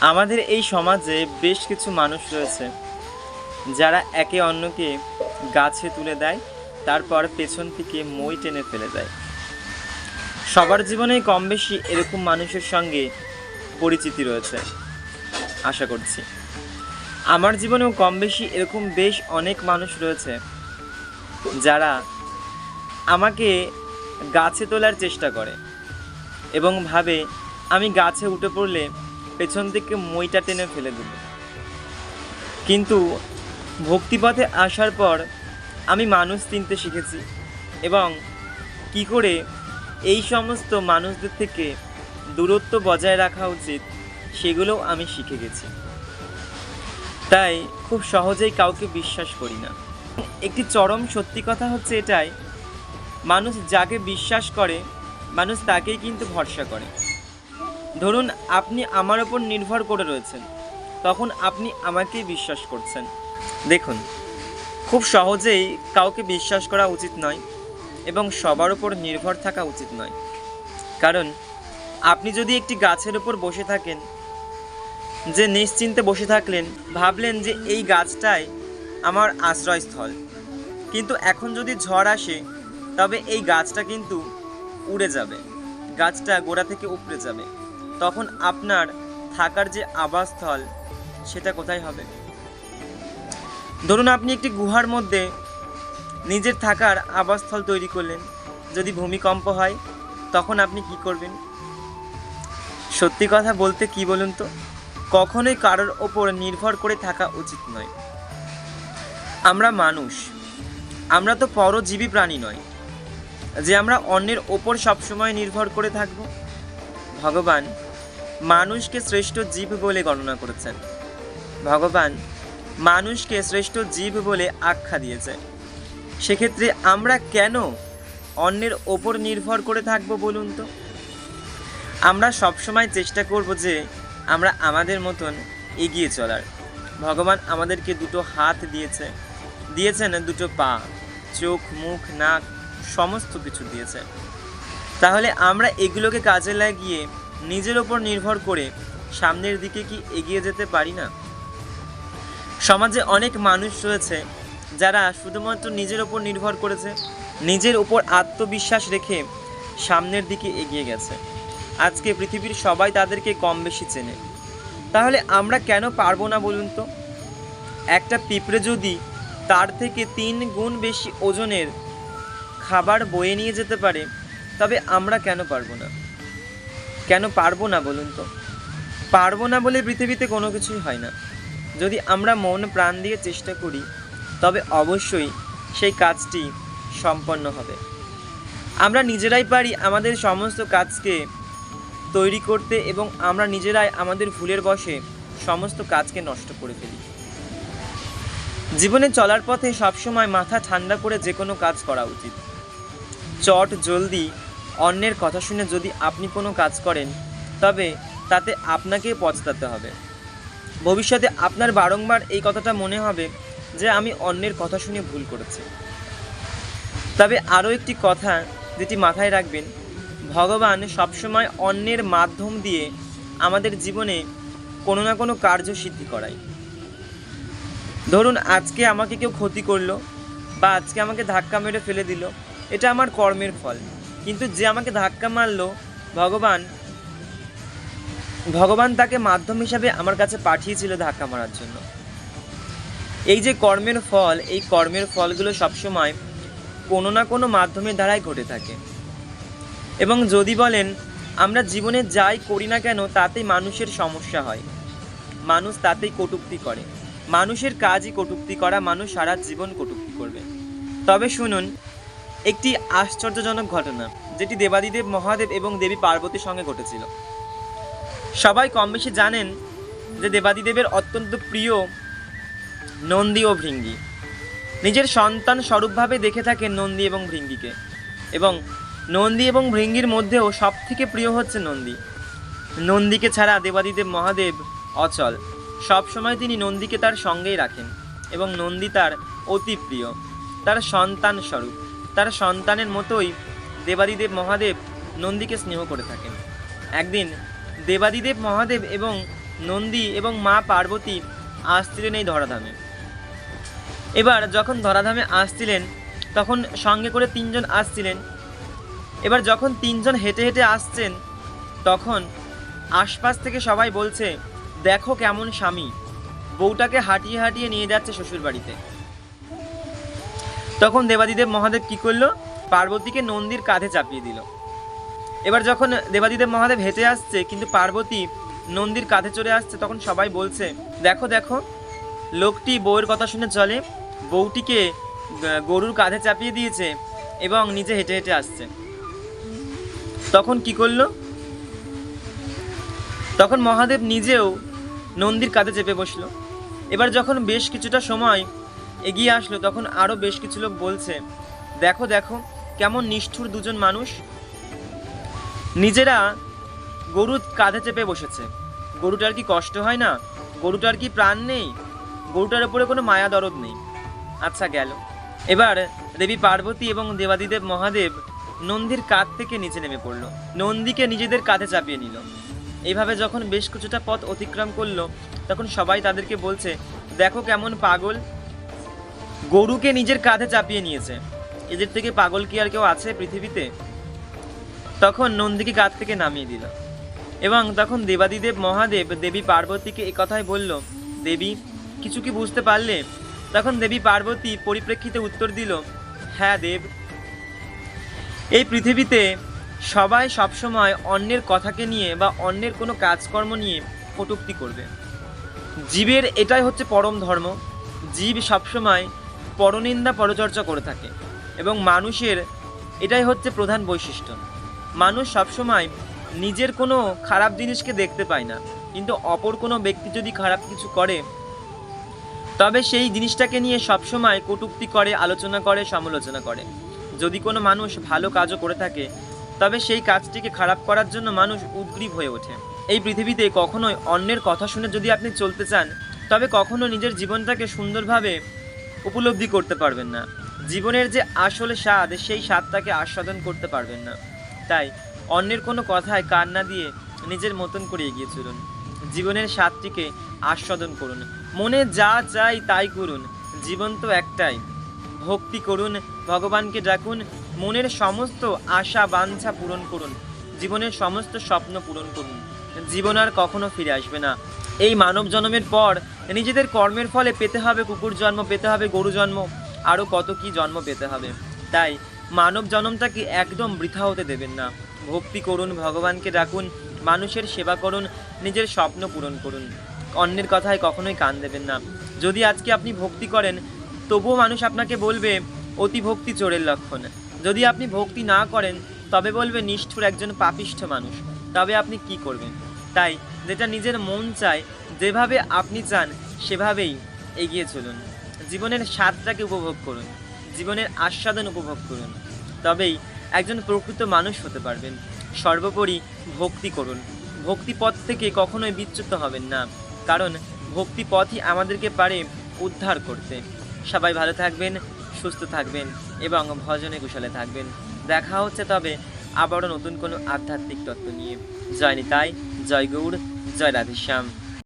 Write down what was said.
আমাদের এই সমাজে বেশ কিছু মানুষ রয়েছে, যারা একে অন্যকে গাছে তুলে দেয়, তারপর পেছন থেকে মই টেনে ফেলে দেয়। সবার জীবনেই কম বেশি এরকম মানুষের সঙ্গে পরিচিতি রয়েছে, আশা করছি। আমার জীবনেও কম বেশি এরকম বেশ অনেক মানুষ রয়েছে, যারা আমাকে গাছে তোলার চেষ্টা করে এবং ভাবে আমি গাছে উঠে পড়লে পেছন থেকে মইটা টেনে ফেলে দেব কিন্তু ভক্তিপথে আসার পর আমি মানুষ চিনতে শিখেছি এবং কি করে এই সমস্ত মানুষদের থেকে দূরত্ব বজায় রাখা উচিত সেগুলোও আমি শিখে গেছি। তাই খুব সহজেই কাউকে বিশ্বাস করি না। একটি চরম সত্যি কথা হচ্ছে এটাই, মানুষ যাকে বিশ্বাস করে, মানুষ তাকেই কিন্তু ভরসা করে। ধরুন আপনি আমার ওপর নির্ভর করে রয়েছেন, তখন আপনি আমাকেই বিশ্বাস করছেন। দেখুন, খুব সহজেই কাউকে বিশ্বাস করা উচিত নয় এবং সবার ওপর নির্ভর থাকা উচিত নয়। কারণ, আপনি যদি একটি গাছের ওপর বসে থাকেন, যে নিশ্চিন্তে বসে থাকলেন, ভাবলেন যে এই গাছটাই আমার আশ্রয়স্থল। কিন্তু এখন যদি ঝড় আসে, তবে এই গাছটা কিন্তু উড়ে যাবে। গাছটা গোড়া থেকে উপড়ে যাবে। তখন আপনার থাকার যে আবাসস্থল, সেটা কোথায় হবে? ধরুন আপনি একটি গুহার মধ্যে নিজের থাকার আবাসস্থল তৈরি করলেন। যদি ভূমিকম্প হয়, তখন আপনি কি করবেন? সত্যি কথা বলতে কি বলুন তো? কখনোই কারোর ওপর নির্ভর করে থাকা উচিত নয়। আমরা মানুষ। আমরা তো পরজীবী প্রাণী নয়। যে আমরা অন্যের ওপর সবসময় নির্ভর করে থাকব। ভগবান মানুষকে শ্রেষ্ঠ জীব বলে গণনা করেছেন। ভগবান মানুষকে শ্রেষ্ঠ জীব বলে আখ্যা দিয়েছে সেক্ষেত্রে আমরা কেন অন্যের ওপর নির্ভর করে থাকব বলুন তো? আমরা সবসময় চেষ্টা করব যে আমরা আমাদের মতন এগিয়ে চলার। ভগবান আমাদেরকে দুটো হাত দিয়েছে। দিয়েছেন দুটো পা, চোখ, মুখ, নাক, সমস্ত কিছু দিয়েছে তাহলে আমরা এগুলোকে কাজে লাগিয়ে নিজের ওপর নির্ভর করে সামনের দিকে কি এগিয়ে যেতে পারি না? সমাজে অনেক মানুষ রয়েছে যারা শুধুমাত্র নিজের ওপর নির্ভর করেছে, নিজের ওপর আত্মবিশ্বাস রেখে সামনের দিকে এগিয়ে গেছে। আজকে পৃথিবীর সবাই তাদেরকে কম বেশি চেনে। তাহলে আমরা কেন পারব না বলুন তো? একটা পিঁপড়ে যদি তার থেকে তিন গুণ বেশি ওজনের খাবার বয়ে নিয়ে যেতে পারে, তবে আমরা কেন পারব না? কেন পারব না বলুন তো? পারব না বলে পৃথিবীতে কোনো কিছুই হয় না। যদি আমরা মন প্রাণ দিয়ে চেষ্টা করি, তবে অবশ্যই সেই কাজটি সম্পন্ন হবে। আমরা নিজেরাই পারি আমাদের সমস্ত কাজকে তৈরি করতে এবং আমরা নিজেরাই আমাদের ভুলের বশে সমস্ত কাজকে নষ্ট করে ফেলি। জীবনে চলার পথে সবসময় মাথা ঠান্ডা করে যে কোনো কাজ করা উচিত। চট, জলদি অন্যের কথা শুনে যদি আপনি কোনো কাজ করেন, তবে তাতে আপনাকে পচতাতে হবে। ভবিষ্যতে আপনার বারংবার এই কথাটা মনে হবে যে আমি অন্যের কথা শুনে ভুল করেছি। তবে আরও একটি কথা যেটি মাথায় রাখবেন, ভগবান সবসময় অন্যের মাধ্যম দিয়ে আমাদের জীবনে কোনো না কোনো কার্য সিদ্ধি করায়। ধরুন, আজকে আমাকে কেউ ক্ষতি করল বা আজকে আমাকে ধাক্কা মেরে ফেলে দিল, এটা আমার কর্মের ফল। কিন্তু যে আমাকে ধাক্কা মারলো, ভগবান ভগবান তাকে মাধ্যম হিসাবে আমার কাছে পাঠিয়েছিল ধাক্কা মারার জন্য। এই যে কর্মের ফল, এই কর্মের ফলগুলো সবসময় কোনো না কোনো মাধ্যমের দ্বারাই ঘটে থাকে। এবং যদি বলেন, আমরা জীবনে যাই করি না কেন, তাতেই মানুষের সমস্যা হয়। মানুষ তাতেই কটূক্তি করে। মানুষের কাজই কটূক্তি করা, মানুষ সারা জীবন কটুক্তি করবে। তবে শুনুন একটি আশ্চর্যজনক ঘটনা, যেটি দেবাদিদেব মহাদেব এবং দেবী পার্বতীর সঙ্গে ঘটেছিল। সবাই কম বেশি জানেন যে দেবাদিদেবের অত্যন্ত প্রিয় নন্দী ও ভৃঙ্গি। নিজের সন্তান স্বরূপভাবে দেখে থাকেন নন্দী এবং ভৃঙ্গিকে। এবং নন্দী এবং ভৃঙ্গির মধ্যেও সব থেকে প্রিয় হচ্ছে নন্দী। নন্দীকে ছাড়া দেবাদিদেব মহাদেব অচল। সব সময় তিনি নন্দীকে তার সঙ্গেই রাখেন এবং নন্দী তার অতি প্রিয়, তার সন্তান স্বরূপ। তার সন্তানের মতোই দেবাদিদেব মহাদেব নন্দীকে স্নেহ করে থাকেন। একদিন দেবাদিদেব মহাদেব এবং নন্দী এবং মা পার্বতী আসছিলেন এই ধরাধামে। এবার যখন ধরাধামে আসছিলেন, তখন সঙ্গে করে তিনজন আসছিলেন। এবার যখন তিনজন হেঁটে হেঁটে আসছেন, তখন আশপাশ থেকে সবাই বলছে, দেখো কেমন স্বামী। বউটাকে হাঁটিয়ে হাঁটিয়ে নিয়ে যাচ্ছে শ্বশুর বাড়িতে তখন দেবাদিদেব মহাদেব কি করল? পার্বতীকে নন্দীর কাঁধে চাপিয়ে দিল। এবার যখন দেবাদিদেব মহাদেব হেঁটে আসছে, কিন্তু পার্বতী নন্দীর কাঁধে চড়ে আসছে, তখন সবাই বলছে, দেখো দেখো, লোকটি বউয়ের কথা শুনে চলে, বউটিকে গরুর কাঁধে চাপিয়ে দিয়েছে এবং নিজে হেঁটে হেঁটে আসছে। তখন কি করল? তখন মহাদেব নিজেও নন্দীর কাঁধে চেপে বসল। এবার যখন বেশ কিছুটা সময় এগিয়ে আসলো, তখন আরও বেশ কিছু লোক বলছে, দেখো দেখো, কেমন নিষ্ঠুর দুজন মানুষ। নিজেরা গরুর কাঁধে চেপে বসেছে। গরুটার কি কষ্ট হয় না? গরুটার কি প্রাণ নেই? গরুটার উপরে কোনো মায়া দরদ নেই। আচ্ছা গেল। এবার দেবী পার্বতী এবং দেবাদিদেব মহাদেব নন্দীর কাঁধ থেকে নিচে নেমে পড়ল। নন্দীকে নিজেদের কাঁধে চাপিয়ে নিল। এইভাবে যখন বেশ কিছুটা পথ অতিক্রম করল, তখন সবাই তাদেরকে বলছে, দেখো কেমন পাগল গরুকে নিজের কাঁধে চাপিয়ে নিয়েছে। এদের থেকে পাগল কি আর কেউ আছে পৃথিবীতে? তখন নন্দীকে কাঁধ থেকে নামিয়ে দিল এবং তখন দেবাদিদেব মহাদেব দেবী পার্বতীকে কথাই বলল, দেবী, কিছু কি বুঝতে পারলে? তখন দেবী পার্বতী পরিপ্রেক্ষিতে উত্তর দিল হ্যাঁ দেব। এই পৃথিবীতে সবাই সবসময় অন্যের কথাকে নিয়ে বা অন্যের কোনো কাজকর্ম নিয়ে কটুক্তি করবে। জীবের এটাই হচ্ছে পরম ধর্ম। জীব সবসময় পরনিন্দা পরচর্চা করে থাকে এবং মানুষের এটাই হচ্ছে প্রধান বৈশিষ্ট্য। মানুষ সবসময় নিজের কোনো খারাপ জিনিসকে দেখতে পায় না, কিন্তু অপর কোনো ব্যক্তি যদি খারাপ কিছু করে, তবে সেই জিনিসটাকে নিয়ে সবসময় কটূক্তি করে, আলোচনা করে, সমালোচনা করে। যদি কোনো মানুষ ভালো কাজও করে থাকে, তবে সেই কাজটিকে খারাপ করার জন্য মানুষ উদ্গ্রীব হয়ে ওঠে। এই পৃথিবীতে কখনোই অন্যের কথা শুনে যদি আপনি চলতে চান, তবে কখনো নিজের জীবনটাকে সুন্দরভাবে উপলব্ধি করতে পারবেন না। জীবনের যে আসলে স্বাদ, সেই স্বাদটাকে আস্বাদন করতে পারবেন না। তাই অন্যের কোনো কথায় কান না দিয়ে নিজের মতন করে এগিয়ে চলুন। জীবনের স্বাদটিকে আস্বাদন করুন। মনে যা চাই তাই করুন। জীবন তো একটাই। ভক্তি করুন, ভগবানকে ডাকুন, মনের সমস্ত আশা বাঞ্ছা পূরণ করুন। জীবনের সমস্ত স্বপ্ন পূরণ করুন। জীবন আর কখনো ফিরে আসবে না। এই মানব জন্মের পর নিজেদের কর্মের ফলে পেতে হবে কুকুর জন্ম, পেতে হবে গরু জন্ম আরও কত কি জন্ম পেতে হবে। তাই মানব জন্মটাকে একদম বৃথা হতে দেবেন না। ভক্তি করুন, ভগবানকে ডাকুন, মানুষের সেবা করুন, নিজের স্বপ্ন পূরণ করুন। অন্যের কথায় কখনোই কান দেবেন না। যদি আজকে আপনি ভক্তি করেন, তবুও মানুষ আপনাকে বলবে, অতি ভক্তি চোরের লক্ষণ। যদি আপনি ভক্তি না করেন, তবে বলবে, নিষ্ঠুর একজন পাপিষ্ঠ মানুষ। তবে আপনি কি করবেন? তাই যেটা নিজের মন চায়, যেভাবে আপনি চান, সেভাবেই এগিয়ে চলুন। জীবনের স্বাদটাকে উপভোগ করুন, জীবনের আস্বাদন উপভোগ করুন। তবেই একজন প্রকৃত মানুষ হতে পারবেন। সর্বোপরি ভক্তি করুন। ভক্তিপথ থেকে কখনোই বিচ্যুত হবেন না, কারণ ভক্তিপথই আমাদেরকে পারে উদ্ধার করতে। সবাই ভালো থাকবেন, সুস্থ থাকবেন এবং ভজনে কুশলে থাকবেন। দেখা হচ্ছে তবে আবারও নতুন কোনো আধ্যাত্মিক তত্ত্ব নিয়ে। জয় নিতাই। জয় গৌড় জয় রাধেশ্যাম